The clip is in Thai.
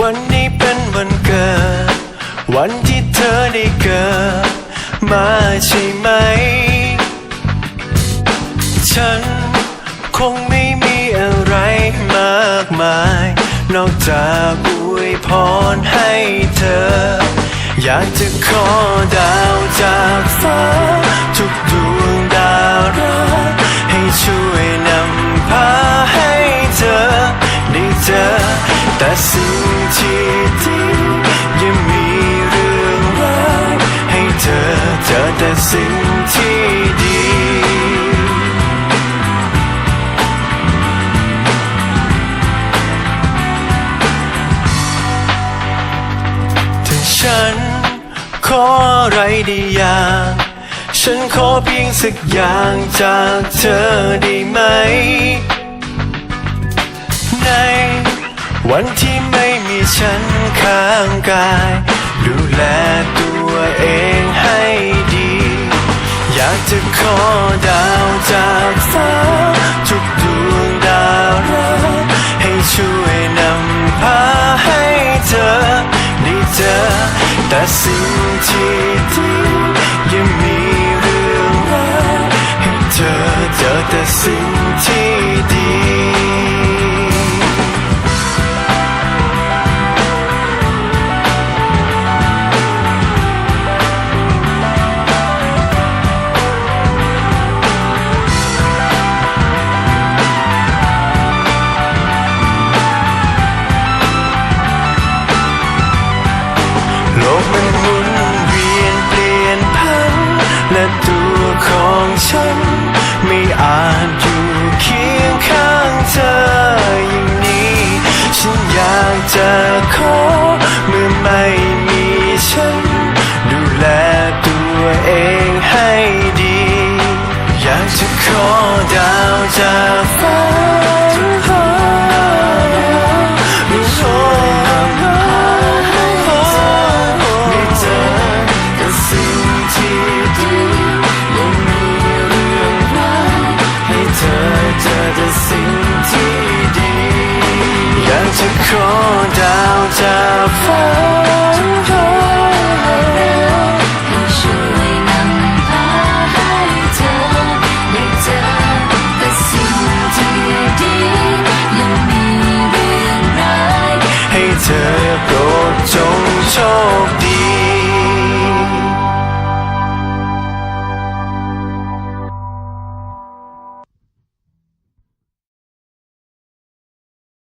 วันนี้เป็นวันเกิด วันที่เธอได้เกิด มาใช่ไหม ฉันคงไม่มีอะไรมากมาย นอกจากอวยพรให้เธอ อยากจะขอดาวจากฟ้า ทุกดวงดาวรา ฉัน ขออะไรได้อย่าง ฉันขอเพียงสักอย่างจากเธอได้ไหม ในวันที่ไม่มีฉันข้างกายดูแล แต่สิ่งที่ดียังมีเรื่องราวให้เธอเจอแต่สิ่งที่ จะขอดาวจากฟ้า